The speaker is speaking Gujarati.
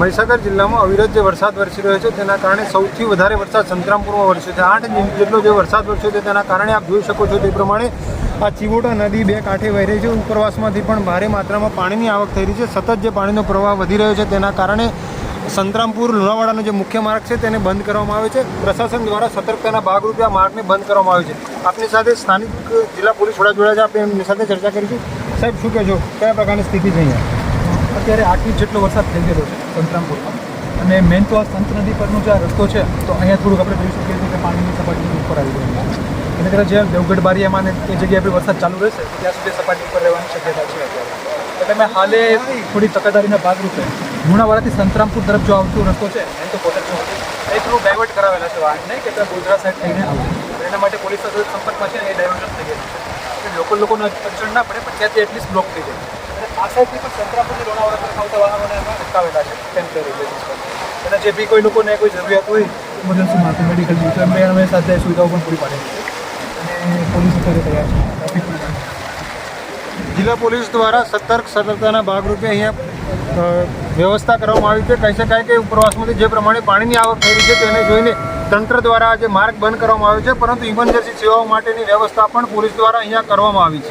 મહીસાગર જિલ્લામાં અવિરત જે વરસાદ વરસી રહ્યો છે, તેના કારણે સૌથી વધારે વરસાદ સંતરામપુરમાં વરસ્યો છે. આઠ ઇંચ જેટલો જે વરસાદ વરસ્યો છે, તેના કારણે આપ જોઈ શકો છો તે પ્રમાણે આ ચીવોટા નદી બે કાંઠે વહી રહી છે. ઉપરવાસમાંથી પણ ભારે માત્રામાં પાણીની આવક થઈ રહી છે. સતત જે પાણીનો પ્રવાહ વધી રહ્યો છે, તેના કારણે સંતરામપુર લુણાવાડાનો જે મુખ્ય માર્ગ છે, તેને બંધ કરવામાં આવે છે. પ્રશાસન દ્વારા સતર્કતાના ભાગરૂપે આ માર્ગને બંધ કરવામાં આવે છે. આપની સાથે સ્થાનિક જિલ્લા પોલીસ વડા જોડાયા છે. આપણે એમની સાથે ચર્ચા કરીશું સાહેબ, શું કહેજો કયા પ્રકારની સ્થિતિ છે અહીંયા? અત્યારે આઠ ઇંચ જેટલો વરસાદ થઈ ગયેલો છે સંતરામપુરમાં. અને મેન તો આ સંત નદી પરનો જે રસ્તો છે, તો અહીંયા થોડુંક આપણે જોઈ શકીએ છીએ કે પાણીની સપાટી ઉપર આવી ગયું એને કદાચ જ્યાં દેવગઢ બારિયામાં ને એ જગ્યાએ આપણે વરસાદ ચાલુ રહેશે ત્યાં સુધી સપાટી ઉપર રહેવાની શક્યતા છે અત્યારે. એટલે મેં હાલે થોડી તકેદારીના ભાગરૂપે લુણાવાડાથી સંતરામપુર તરફ જો આવતો રસ્તો છે એમ તો કોટેજ એ થોડું ડાયવર્ટ કરાવેલા છે વાહનને કે ત્યાં ગોધરા સાઈડ થઈને આવે. એના માટે પોલીસ સાથે સંપર્કમાં છે એ ડાયવર્ટ થઈ ગયેલું છે. લોકલ લોકોને અડચણ ના પડે, પણ ત્યાંથી એટલીસ્ટ બ્લોક થઈ જાય. જે બી કોઈ લોકોને કોઈ જરૂરિયાત હોય ઇમરજન્સીમાં કે મેડિકલની સાથે સુવિધાઓ પણ પૂરી પાડે છે. પોલીસ જિલ્લા પોલીસ દ્વારા સતર્ક સતર્કતાના ભાગરૂપે અહીંયા વ્યવસ્થા કરવામાં આવી છે. કહી શકાય કે ઉપરવાસમાંથી જે પ્રમાણે પાણીની આવક થઈ રહી છે તેને જોઈને તંત્ર દ્વારા આજે માર્ગ બંધ કરવામાં આવ્યો છે, પરંતુ ઇમરજન્સી સેવાઓ માટેની વ્યવસ્થા પણ પોલીસ દ્વારા અહીંયા કરવામાં આવી છે.